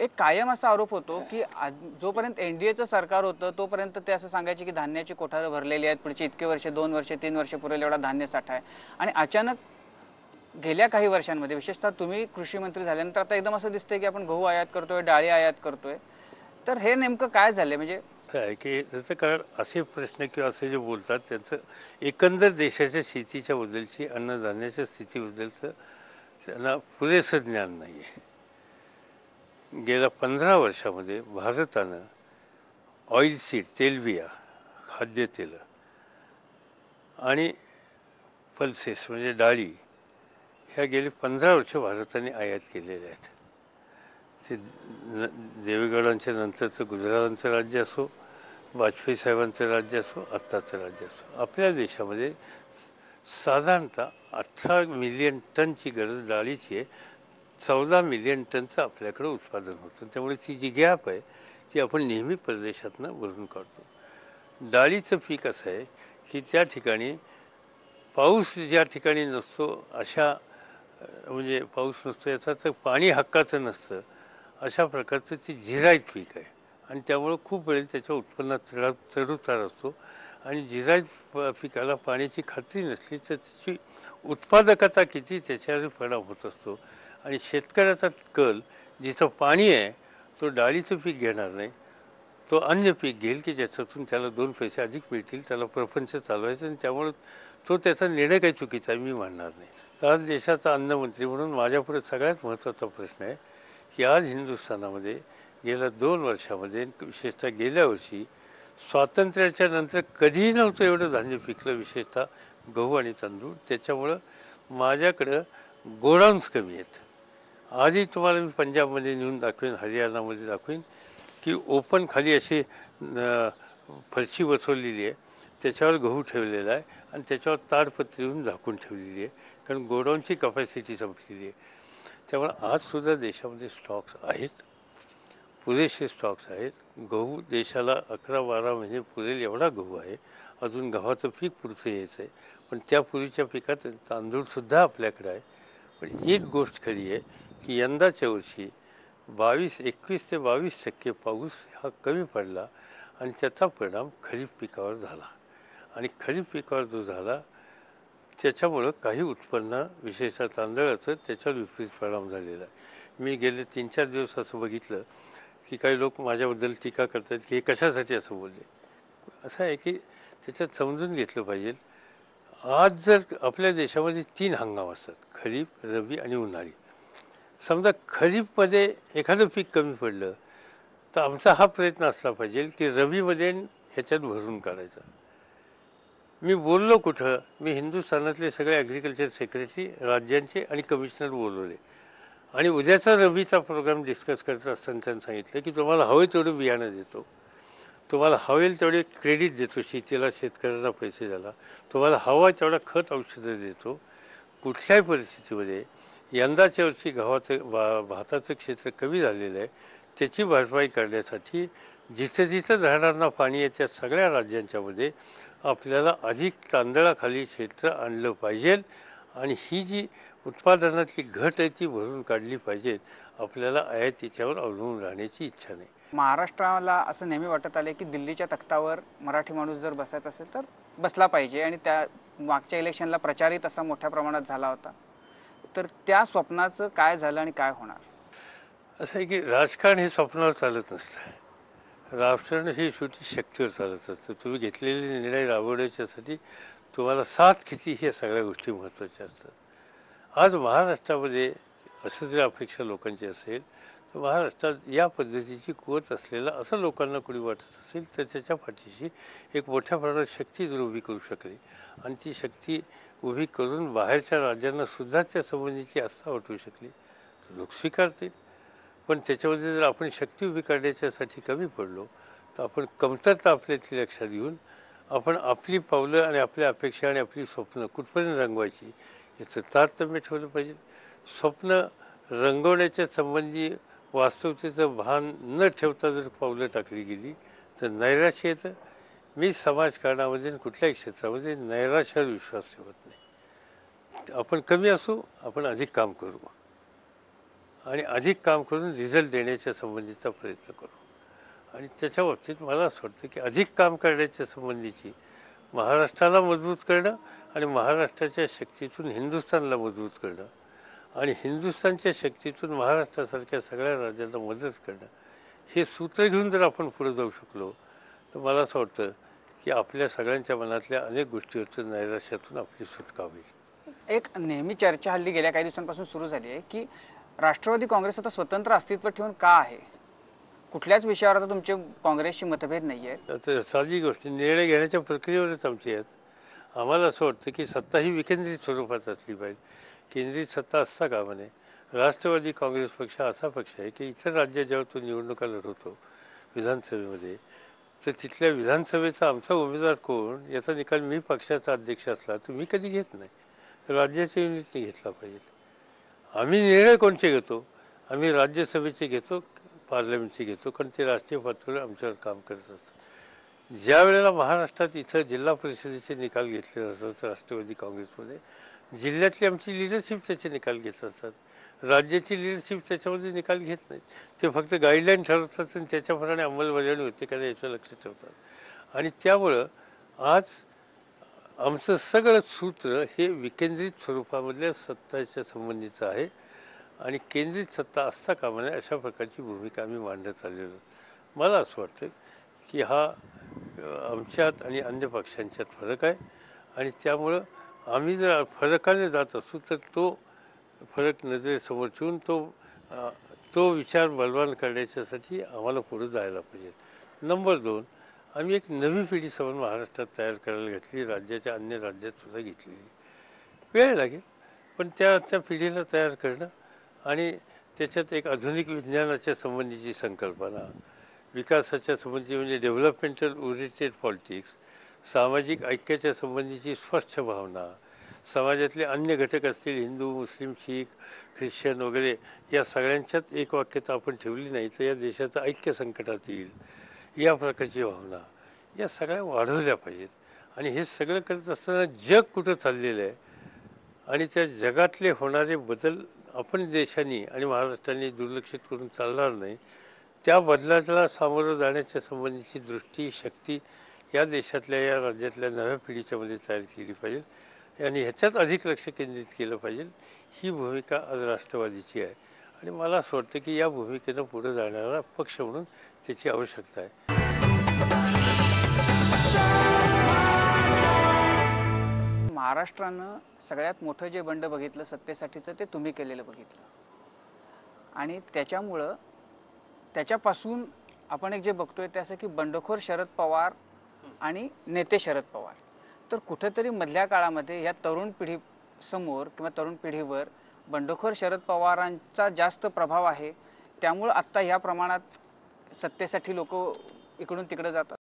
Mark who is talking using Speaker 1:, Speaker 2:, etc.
Speaker 1: एक कायम असा आरोप होतो की आज- जोपर्यंत एनडीएचं सरकार होतं तोपर्यंत ते असं सांगायचे की धान्याची कोठारं भरलेली आहेत पुढचे इतके वर्ष दोन वर्ष तीन वर्ष पुरेल एवढा धान्य साठा आहे. आणि अचानक गेल्या काही वर्षांमध्ये विशेषतः तुम्ही कृषी मंत्री झाल्यानंतर आता एकदम असं दिसतंय की आपण गहू आयात करतोय डाळी आयात करतोय. तर हे नेमकं काय झालंय? म्हणजे
Speaker 2: आहे की त्याचं कारण असे प्रश्न किंवा असे जे बोलतात त्यांचं एकंदर देशाच्या शेतीच्या बद्दलची अन्नधान्याच्या स्थितीबद्दलचं त्यांना पुरेसं ज्ञान नाही आहे गेल्या पंधरा वर्षामध्ये भारतानं ऑइल सीड तेलबिया खाद्यतेलं आणि पल्सेस म्हणजे डाळी ह्या गेली पंधरा वर्ष भारताने आयात केलेल्या आहेत. ते न देवेगौडांच्या नंतरचं गुजरातांचं राज्य असो वाजपेयी साहेबांचं राज्य असो आत्ताचं राज्य असो आपल्या देशामध्ये साधारणतः अठरा मिलियन टनची गरज डाळीची आहे. चौदा मिलियन टनचं आपल्याकडं उत्पादन होतं. त्यामुळे ती जी गॅप आहे ती आपण नेहमी परदेशातनं भरून काढतो. डाळीचं पीक असं आहे की त्या ठिकाणी पाऊस ज्या ठिकाणी नसतो अशा म्हणजे पाऊस नसतो याचा तर पाणी हक्काचं नसतं अशा प्रकारचं ती जिरायत पीक आहे. आणि त्यामुळं खूप वेळेस त्याच्या उत्पन्नात चढा चढउतार असतो. आणि जिरायत पिकाला पाण्याची खात्री नसली तर त्याची उत्पादकता किती त्याच्यावर परिणाम होत असतो. आणि शेतकऱ्याचा कल जिथं पाणी आहे तो डाळीचं पीक घेणार नाही. तो अन्य पीक घेईल की ज्याच्यातून त्याला दोन पैसे अधिक मिळतील त्याला प्रपंच चालवायचं आणि त्यामुळं तो त्याचा निर्णय काही चुकीचा आहे मी मानणार नाही. तर आज देशाचा अन्नमंत्री म्हणून माझ्यापुढे सगळ्यात महत्त्वाचा प्रश्न आहे की आज हिंदुस्थानामध्ये गेल्या दोन वर्षामध्ये विशेषतः गेल्या वर्षी स्वातंत्र्याच्या नंतर कधीही नव्हतं एवढं धान्य पिकलं विशेषतः गहू आणि तांदूळ. त्याच्यामुळं माझ्याकडं गोडाऊन्स कमी आहेत. आजही तुम्हाला मी पंजाबमध्ये नेऊन दाखवेन हरियाणामध्ये दाखवेन की ओपन खाली अशी फरशी बसवलेली आहे. त्याच्यावर गहू ठेवलेला आहे आणि त्याच्यावर ताडपत्री येऊन झाकून ठेवलेली आहे. कारण गोडाऊनची कपॅसिटी संपलेली आहे. त्यामुळे आजसुद्धा देशामध्ये स्टॉक्स आहेत. पुरेसे स्टॉक्स आहेत. गहू देशाला अकरा बारा महिने पुरेल एवढा गहू आहे. अजून गव्हाचं पीक पुढचं यायचं आहे पण त्या पूर्वीच्या पिकात तांदूळसुद्धा आपल्याकडे आहे. पण एक गोष्ट खरी आहे की यंदाच्या वर्षी बावीस एकवीस ते बावीस टक्के पाऊस हा कमी पडला आणि त्याचा परिणाम खरीप पिकावर झाला. आणि खरीप पिकावर जो झाला त्याच्यामुळं काही उत्पन्न विशेषतः तांदळाचं त्याच्यावर विपरीत परिणाम झालेला आहे. मी गेले तीन चार दिवस असं बघितलं की काही लोक माझ्याबद्दल टीका करतात की हे कशासाठी असं बोलले. असं आहे की त्याच्यात समजून घेतलं पाहिजे. आज जर आपल्या देशामध्ये तीन हंगाम असतात खरीप रबी आणि उन्हाळी. समजा खरीपमध्ये एखादं पीक कमी पडलं तर आमचा हा प्रयत्न असला पाहिजे की रवीमध्ये ह्याच्यात भरून काढायचा. मी बोललो कुठं मी हिंदुस्थानातले सगळे ॲग्रिकल्चर सेक्रेटरी राज्यांचे आणि कमिशनर बोलवले. आणि उद्याचा रवीचा प्रोग्राम डिस्कस करत असताना त्यांनी सांगितलं की तुम्हाला हवे तेवढं बियाणं देतो. तुम्हाला हवेल तेवढे क्रेडिट देतो शेतीला शेतकऱ्यांना पैसे द्यायला. तुम्हाला हवा तेवढा खत औषधं देतो. कुठल्याही परिस्थितीमध्ये यंदाच्या वर्षी गव्हाचं भा भाताचं क्षेत्र कमी झालेलं आहे. त्याची भरपाई करण्यासाठी जिथे जिथं झाडांना पाणी आहे त्या सगळ्या राज्यांच्यामध्ये आपल्याला अधिक तांदळाखाली क्षेत्र आणलं पाहिजे आणि ही जी उत्पादनातली घट आहे ती भरून काढली पाहिजे आपल्याला आयातीच्यावर अवलंबून राहण्याची इच्छा नाही.
Speaker 1: महाराष्ट्राला असं नेहमी वाटत आलं की दिल्लीच्या तख्तावर मराठी माणूस जर बसायचा असेल तर बसला पाहिजे आणि त्या मागच्या इलेक्शनला प्रचारही असा मोठ्या प्रमाणात झाला होता. तर त्या स्वप्नाचं काय झालं आणि काय होणार?
Speaker 2: असं आहे की राजकारण हे स्वप्नावर चालत नसतं. राजकारण ही शेवटी शक्तीवर चालत असतं. तुम्ही घेतलेले निर्णय राबवण्याच्यासाठी तुम्हाला साथ किती ह्या सगळ्या गोष्टी महत्त्वाच्या असतात. आज महाराष्ट्रामध्ये असं जर अपेक्षा लोकांची असेल तर महाराष्ट्रात या पद्धतीची कुवत असलेला असं लोकांना कोणी वाटत असेल तर त्याच्या पाठीशी एक मोठ्या प्रमाणात शक्ती जर उभी करू शकली आणि ती शक्ती उभी करून बाहेरच्या राज्यांना सुद्धा त्या संबंधीची आस्था वाटू शकली तर लोक स्वीकारतील. पण त्याच्यामध्ये जर आपण शक्ती उभी करण्याच्यासाठी कमी पडलो तर आपण कमतरता आपल्यातली लक्षात घेऊन आपण आपली पावलं आणि आपल्या अपेक्षा आणि आपली स्वप्न कुठपर्यंत रंगवायची याचं तारतम्य ठेवलं पाहिजे. स्वप्न रंगवण्याच्या संबंधी वास्तवतेचं भान न ठेवता जर पावलं टाकली गेली तर नैराश्य येतं. मी समाजकारणामध्ये आणि कुठल्याही क्षेत्रामध्ये नैराश्यावर विश्वास ठेवत नाही. आपण कमी असू आपण अधिक काम करू. आणि अधिक काम करून रिझल्ट देण्याच्या संबंधीचा प्रयत्न करू. आणि त्याच्या बाबतीत मला असं वाटतं की अधिक काम करण्याच्या संबंधीची महाराष्ट्राला मजबूत करणं आणि महाराष्ट्राच्या शक्तीतून हिंदुस्थानला मजबूत करणं आणि हिंदुस्थानच्या शक्तीतून महाराष्ट्रासारख्या सगळ्या राज्यांना मदत करणं हे सूत्र घेऊन जर आपण पुढे जाऊ शकलो तर मला असं वाटतं की आपल्या सगळ्यांच्या मनातल्या अनेक गोष्टीवरचं नैराश्यातून आपली सुटका होईल
Speaker 1: एक नेहमी चर्चा हल्ली गेल्या काही दिवसांपासून सुरू झाली आहे की राष्ट्रवादी काँग्रेस आता स्वतंत्र अस्तित्व ठेवून का आहे? कुठल्याच विषयावर आता तुमचे काँग्रेसशी मतभेद नाही आहेत
Speaker 2: साधी गोष्ट निर्णय घेण्याच्या प्रक्रियेवरच आमची आहेत. आम्हाला असं वाटतं की सत्ता ही विकेंद्रित स्वरूपात असली पाहिजे. केंद्रित सत्ता असता कामा नये राष्ट्रवादी काँग्रेस पक्ष असा पक्ष आहे की इतर राज्यात जेव्हा तो निवडणुका लढवतो विधानसभेमध्ये. तर तिथल्या विधानसभेचा आमचा उमेदवार कोण? याचा निकाल मी पक्षाचा अध्यक्ष असला तर मी कधी घेत नाही. राज्याच्या युनिटने घेतला पाहिजे. आम्ही निर्णय कोणचे घेतो? आम्ही राज्यसभेचे घेतो पार्लमेंटचे घेतो कारण ते राष्ट्रीय पातळीवर आमच्यावर काम करत असतात. ज्या वेळेला महाराष्ट्रात इथं जिल्हा परिषदेचे निकाल घेतले जातात राष्ट्रवादी काँग्रेसमध्ये जिल्ह्यातली आमची लिडरशिप त्याचे निकाल घेत असतात राज्याची लिडरशिप त्याच्यामध्ये निकाल घेत नाहीत. ते फक्त गाईडलाईन ठरवतात आणि त्याच्याप्रमाणे अंमलबजावणी होते का याचं लक्ष ठेवतात. आणि त्यामुळं आज आमचं सगळं सूत्र हे विकेंद्रित स्वरूपामधल्या सत्ताच्या संबंधीचं आहे. आणि केंद्रित सत्ता असता कामा नये अशा प्रकारची भूमिका आम्ही मांडत आलेलो मला असं वाटतं की हा आमच्यात आणि अन्य पक्षांच्यात फरक आहे. आणि त्यामुळं आम्ही जर फरकाने जात असू तर तो फरक नजरेसमोर ठेवून तो तो विचार बलवान करण्याच्यासाठी आम्हाला पुढे जायला पाहिजे. नंबर दोन आम्ही एक नवी पिढी समोर महाराष्ट्रात तयार करायला घेतली राज्याच्या अन्य राज्यात सुद्धा घेतलेली वेळ लागेल पण त्या त्या पिढीला तयार करणं आणि त्याच्यात एक आधुनिक विज्ञानाच्या संबंधीची संकल्पना विकासाच्या संबंधी म्हणजे डेव्हलपमेंटल ओरिएंटेड पॉलिटिक्स सामाजिक ऐक्याच्या संबंधीची स्पष्ट भावना समाजातले अन्य घटक असतील हिंदू मुस्लिम शीख ख्रिश्चन वगैरे या सगळ्यांच्यात एक वाक्यता आपण ठेवली नाही तर या देशाचं ऐक्य संकटात येईल. या प्रकारची भावना या सगळ्या वाढवल्या पाहिजेत. आणि हे सगळं करत असताना जग कुठं चाललेलं आहे? आणि त्या जगातले होणारे बदल आपण देशांनी आणि महाराष्ट्राने दुर्लक्षित करून चालणार नाही त्या बदलाला सामोरं जाण्याच्या संबंधीची दृष्टी शक्ती या देशातल्या या राज्यातल्या नव्या पिढीच्यामध्ये तयार केली पाहिजे. आणि ह्याच्यात अधिक लक्ष केंद्रित केलं पाहिजे. ही भूमिका आज राष्ट्रवादीची आहे. आणि मला असं वाटतं की या भूमिकेनं पुढे जाणारा पक्ष म्हणून त्याची आवश्यकता आहे.
Speaker 1: महाराष्ट्रानं सगळ्यात मोठं जे बंड बघितलं सत्तेसाठीचं ते तुम्ही केलेलं बघितलं. आणि त्याच्यामुळं त्याच्यापासून आपण एक जे बघतोय ते असं की बंडखोर शरद पवार आणि नेते शरद पवार. तर कुठेतरी मधल्या काळामध्ये या तरुण पिढी समोर किंवा तरुण पिढीवर बंडखोर शरद पवारांचा जास्त प्रभाव आहे. त्यामुळं आत्ता ह्या प्रमाणात सत्तेसाठी लोक इकडून तिकडे जातात.